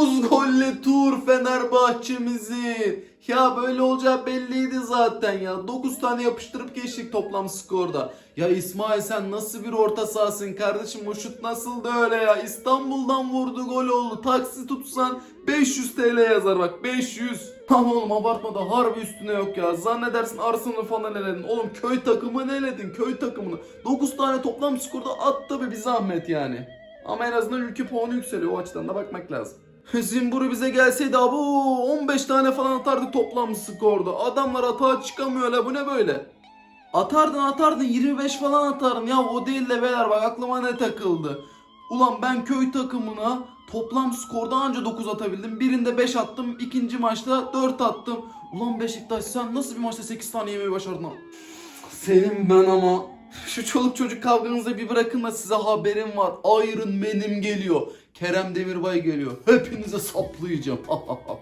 9 golle tur Fenerbahçe'mizin. Ya böyle olacağı belliydi zaten ya. 9 tane yapıştırıp geçtik toplam skorda. Ya İsmail sen nasıl bir orta sahasın kardeşim? O şut nasıl da öyle ya? İstanbul'dan vurdu gol oldu. Taksi tutsan 500 TL yazar bak 500. Tamam oğlum abartma da harbi üstüne yok ya. Zannedersin Arsenal falan eledin. Oğlum köy takımını eledin köy takımını. 9 tane toplam skorda attı be bir zahmet yani. Ama en azından ülke puanı yükseliyor o açıdan da bakmak lazım. Zimburu bize gelseydi abi 15 tane falan atardı toplam skorda. Adamlar atağa çıkamıyor la bu ne böyle? Atardın atardın 25 falan atardın ya o değil de beyler bak aklıma ne takıldı. Ulan ben köy takımına toplam skorda anca 9 atabildim. Birinde 5 attım. ikinci maçta 4 attım. Ulan Beşiktaş sen nasıl bir maçta 8 tane yemeyi başardın ha? Senin ben ama. Şu çoluk çocuk kavganızı bir bırakın da size haberim var. Iron Man'im geliyor. Kerem Demirbay geliyor. Hepinize saplayacağım.